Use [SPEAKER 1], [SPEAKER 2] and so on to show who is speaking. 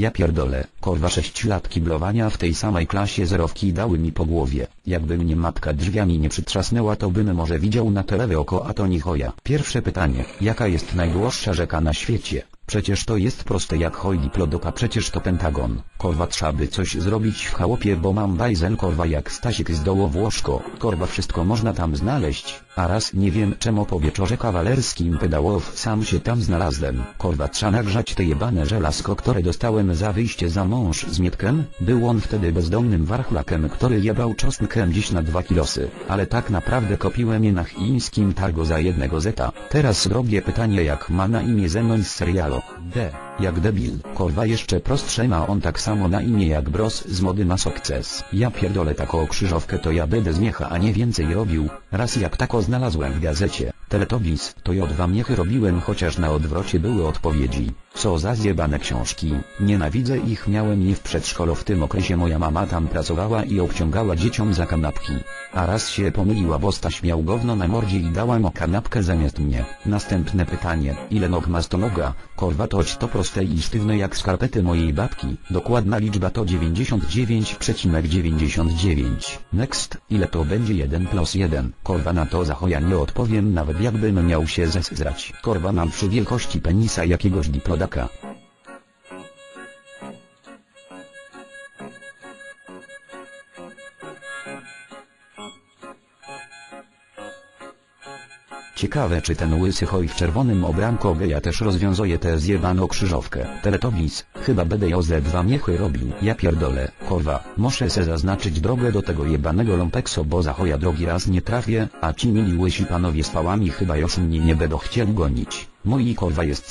[SPEAKER 1] Ja pierdolę, korwa 6 lat kiblowania w tej samej klasie zerowki dały mi po głowie. Jakby mnie matka drzwiami nie przytrzasnęła to bym może widział na telewe oko a to nie choja. Pierwsze pytanie, jaka jest najdłuższa rzeka na świecie? Przecież to jest proste jak hoj diplodopa przecież to Pentagon. Korwa trzeba by coś zrobić w chałopie bo mam bajzel korwa jak Stasiek z Dołowłoszko. Korwa wszystko można tam znaleźć. A raz nie wiem czemu po wieczorze kawalerskim pedałow sam się tam znalazłem. Korwa trzeba nagrzać te jebane żelazko które dostałem za wyjście za mąż z Mietkiem. Był on wtedy bezdomnym warchlakiem który jebał czosnkiem dziś na dwa kilosy. Ale tak naprawdę kopiłem je na chińskim targo za jednego zeta. Teraz robię pytanie jak ma na imię Zenon z serialu. D. Jak debil. Korwa jeszcze prostsze ma on tak samo na imię jak Bros z mody na sukces. Ja pierdolę taką krzyżowkę to ja będę zmiecha a nie więcej robił. Raz jak tako znalazłem w gazecie. Teletubbies, to ja dwa miechy robiłem chociaż na odwrocie były odpowiedzi. Co za zjebane książki, nienawidzę ich miałem je w przedszkolu w tym okresie moja mama tam pracowała i obciągała dzieciom za kanapki. A raz się pomyliła bo Staś miał gówno na mordzie i dała mu kanapkę zamiast mnie. Następne pytanie, ile nog ma stonoga? Korwa toć to proste i sztywne jak skarpety mojej babki. Dokładna liczba to 99,99. Next, ile to będzie 1 plus 1? Korwa na to zachoja nie odpowiem nawet jakbym miał się zesrać. Korwa mam przy wielkości penisa jakiegoś Ciekawe czy ten łysy hoj w czerwonym obramku geja też rozwiązuje tę zjebaną krzyżowkę. Teletubbies, chyba będę ją miechy robił. Ja pierdolę, korwa, muszę se zaznaczyć drogę do tego jebanego lumpekso bo za choja drogi raz nie trafię, a ci mili łysi panowie z pałami chyba już mnie nie będą chcieli gonić. Moi korwa jest